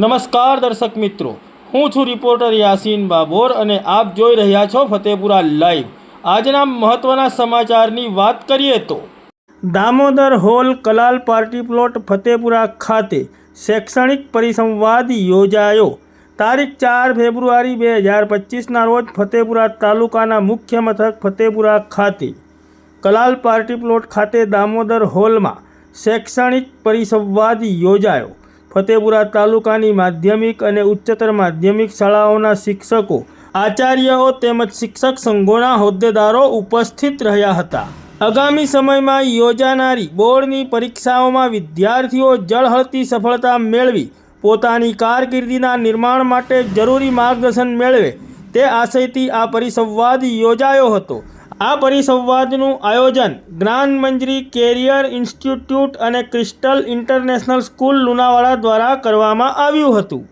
નમસ્કાર દર્શક મિત્રો. હું છું રિપોર્ટર યાસીન બાબોર અને આપ જોઈ રહ્યા છો ફતેપુરા લાઈવ. આજના મહત્વના સમાચારની વાત કરીએ તો Damodar hall Kalal party plot Fatepura ખાતે શૈક્ષણિક પરિસંવાદ યોજાયો. તારીખ ચાર ફેબ્રુઆરી બે હજાર પચીસના રોજ ફતેપુરા તાલુકાના મુખ્ય મથક ફતેપુરા ખાતે કલાલ પાર્ટી પ્લોટ ખાતે દામોદર હોલમાં શૈક્ષણિક પરિસંવાદ યોજાયો. ફતેપુરા તાલુકાની માધ્યમિક અને ઉચ્ચતર માધ્યમિક શાળાઓના શિક્ષકો, આચાર્યઓ તેમજ શિક્ષક સંઘોના હોદ્દેદારો ઉપસ્થિત રહ્યા હતા. આગામી સમયમાં યોજાનારી બોર્ડની પરીક્ષાઓમાં વિદ્યાર્થીઓ જળહળતી સફળતા મેળવી પોતાની કારકિર્દીના નિર્માણ માટે જરૂરી માર્ગદર્શન મેળવે તે આશયથી આ પરિસંવાદ યોજાયો હતો. આ પરિસંવાદનું આયોજન જ્ઞાન મંજરી કેરિયર ઇન્સ્ટિટ્યૂટ અને ક્રિસ્ટલ ઇન્ટરનેશનલ સ્કૂલ લુણાવાડા દ્વારા કરવામાં આવ્યું હતું.